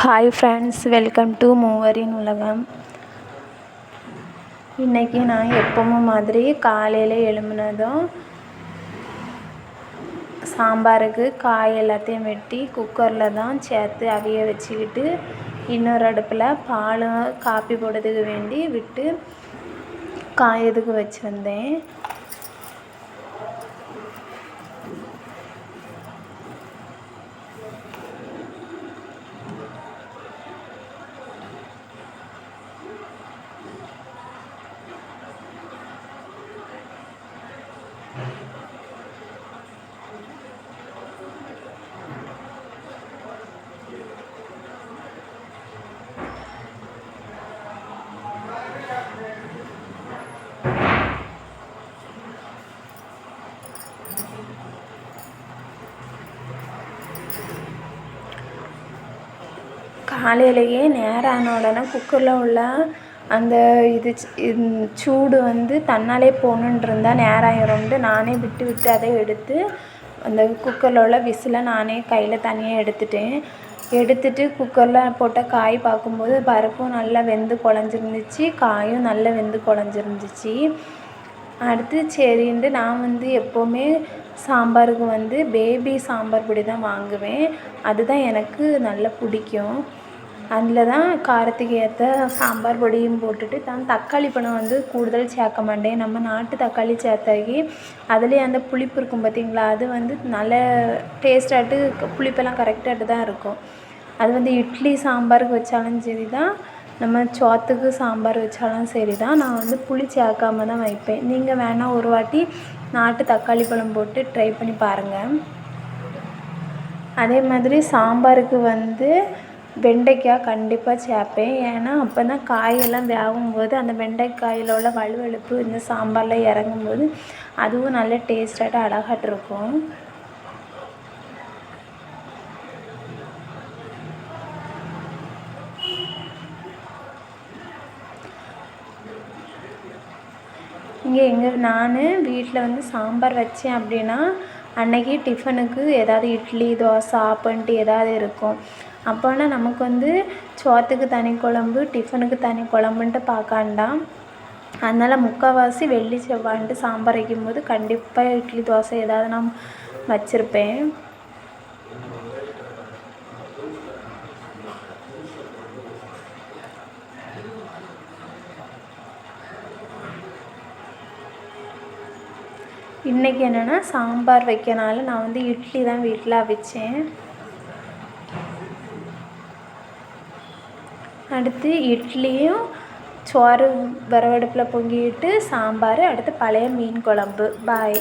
Hi friends welcome to மூவரின் உலகம். இன்றைக்கி நான் எப்பவும் மாதிரி காலையில் எழும்புனதும் சாம்பாருக்கு காய் எல்லாத்தையும் வெட்டி குக்கரில் தான் சேர்த்து அவிய வச்சுக்கிட்டு இன்னொரு அடுப்பில் பாலும் காப்பி போடுறதுக்கு வேண்டி விட்டு காயதுக்கு வச்சுருந்தேன். காலையிலேயே நேரம் ஆன உடனே குக்கரில் உள்ள அந்த இது சூடு வந்து தன்னாலே போகணுன்ருந்தா நேரம் ஆயிரும்ன்ட்டு நானே விட்டு விட்டு அதை எடுத்து அந்த குக்கரில் உள்ள விசிலை நானே கையில் தனியாக எடுத்துட்டேன். எடுத்துட்டு குக்கரில் போட்ட காய் பார்க்கும்போது பருப்பும் நல்லா வெந்து குழஞ்சிருந்துச்சி காயும் நல்லா வெந்து குழஞ்சிருந்துச்சி. அடுத்து சரின்ட்டு நான் வந்து எப்போவுமே சாம்பாருக்கு வந்து பேபி சாம்பார் பொடி தான் வாங்குவேன். அதுதான் எனக்கு நல்லா பிடிக்கும். அதில் தான் காரத்துக்கு ஏற்ற சாம்பார் பொடியும் போட்டுட்டு தான் தக்காளி பழம் வந்து கூடுதல் சேர்க்க மாட்டேன். நம்ம நாட்டு தக்காளி சேர்த்தாக்கி அதுலேயே அந்த புளிப்பு இருக்கும் பார்த்தீங்களா? அது வந்து நல்ல டேஸ்டாகிட்டு புளிப்பெல்லாம் கரெக்டாகிட்டு தான் இருக்கும். அது வந்து இட்லி சாம்பாருக்கு வச்சாலும் சரி தான் நம்ம சோற்றுக்கு சாம்பார் வச்சாலும் சரி தான் நான் வந்து புளி சேர்க்காம தான் வைப்பேன். நீங்கள் வேணால் ஒரு வாட்டி நாட்டு தக்காளி பழம் போட்டு ட்ரை பண்ணி பாருங்கள் அதே மாதிரி சாம்பாருக்கு வந்து வெண்டைக்காய் கண்டிப்பாக சேர்ப்பேன். ஏன்னா அப்போ தான் காயெல்லாம் வேகும்போது அந்த வெண்டைக்காயில் உள்ள வழுவழுப்பு இந்த சாம்பாரில் இறங்கும்போது அதுவும் நல்ல டேஸ்ட்டாட்டு அழகாட்டிருக்கும் இங்கே எங்கள் நான் வீட்டில் வந்து சாம்பார் வச்சேன் அப்படின்னா அன்னைக்கு டிஃபனுக்கு ஏதாவது இட்லி தோசை ஆப்பன்ட்டு ஏதாவது இருக்கும். அப்போனா நமக்கு வந்து சோற்றுக்கு தனி குழம்பு டிஃபனுக்கு தனி குழம்புன்ட்டு பார்க்காண்டாம் அதனால் முக்கால்வாசி வெள்ளி செவ்வாய்ன்ட்டு சாம்பார் வைக்கும்போது கண்டிப்பாக இட்லி தோசை ஏதாவது நான் வச்சுருப்பேன். இன்றைக்கி என்னென்னா சாம்பார் வைக்கனால நான் வந்து இட்லி தான் வீட்டில் அவிச்சேன். அடுத்து இட்லியும் சோறு வரவடுப்பில் பொங்கிட்டு சாம்பார் அடுத்து பழைய மீன் குழம்பு. பாய்